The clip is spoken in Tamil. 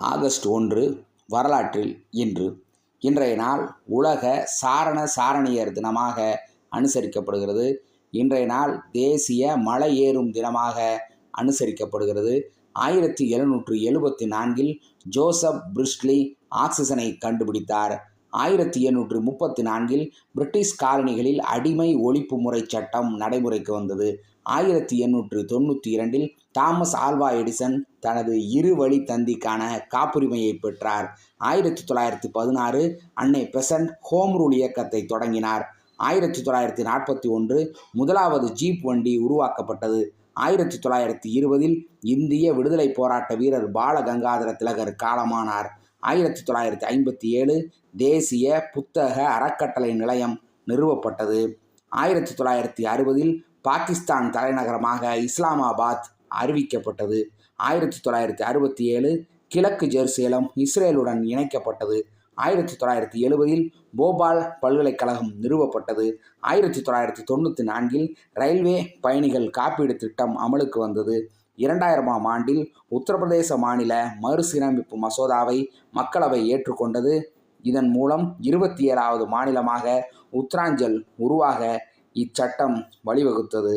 ஆகஸ்ட் ஒன்று வரலாற்றில் இன்று. இன்றைய நாள் உலக சாரண சாரணியர் தினமாக அனுசரிக்கப்படுகிறது. இன்றைய நாள் தேசிய மலை ஏறும் தினமாக அனுசரிக்கப்படுகிறது. ஆயிரத்தி எழுநூற்று எழுபத்தி நான்கில் ஜோசப் பிரிஸ்ட்லி ஆக்சிஜனை கண்டுபிடித்தார். ஆயிரத்தி எண்ணூற்று முப்பத்தி நான்கில் பிரிட்டிஷ் காலனிகளில் அடிமை ஒழிப்பு முறை சட்டம் நடைமுறைக்கு வந்தது. ஆயிரத்தி எண்ணூற்று தொண்ணூற்றி இரண்டில் தாமஸ் ஆல்வா எடிசன் தனது இரு வழி தந்திக்கான காப்புரிமையை பெற்றார். ஆயிரத்தி தொள்ளாயிரத்தி பதினாறு அன்னை பெசன்ட் ஹோம் ரூல் இயக்கத்தை தொடங்கினார். ஆயிரத்தி தொள்ளாயிரத்தி நாற்பத்தி ஒன்று முதலாவது ஜீப் வண்டி உருவாக்கப்பட்டது. ஆயிரத்தி தொள்ளாயிரத்தி இருபதில் இந்திய விடுதலை போராட்ட வீரர் பால கங்காதர திலகர் காலமானார். ஆயிரத்தி தொள்ளாயிரத்தி ஐம்பத்தி ஏழு தேசிய புத்தக அறக்கட்டளை நிலையம் நிறுவப்பட்டது. ஆயிரத்தி தொள்ளாயிரத்தி அறுபதில் பாகிஸ்தான் தலைநகரமாக இஸ்லாமாபாத் அறிவிக்கப்பட்டது. ஆயிரத்தி தொள்ளாயிரத்தி அறுபத்தி ஏழு கிழக்கு ஜெருசலேம் இஸ்ரேலுடன் இணைக்கப்பட்டது. ஆயிரத்தி தொள்ளாயிரத்தி எழுபதில் போபால் பல்கலைக்கழகம் நிறுவப்பட்டது. ஆயிரத்தி தொள்ளாயிரத்தி தொண்ணூற்றி நான்கில் ரயில்வே பயணிகள் காப்பீடு திட்டம் அமலுக்கு வந்தது. இரண்டாயிரமாம் ஆண்டில் உத்தரப்பிரதேச மாநில மறுசீரமைப்பு மசோதாவை மக்களவை ஏற்றுக்கொண்டது. இதன் மூலம் இருபத்தி ஏழாவது மாநிலமாக உத்தராஞ்சல் உருவாக இச்சட்டம் வழிவகுத்தது.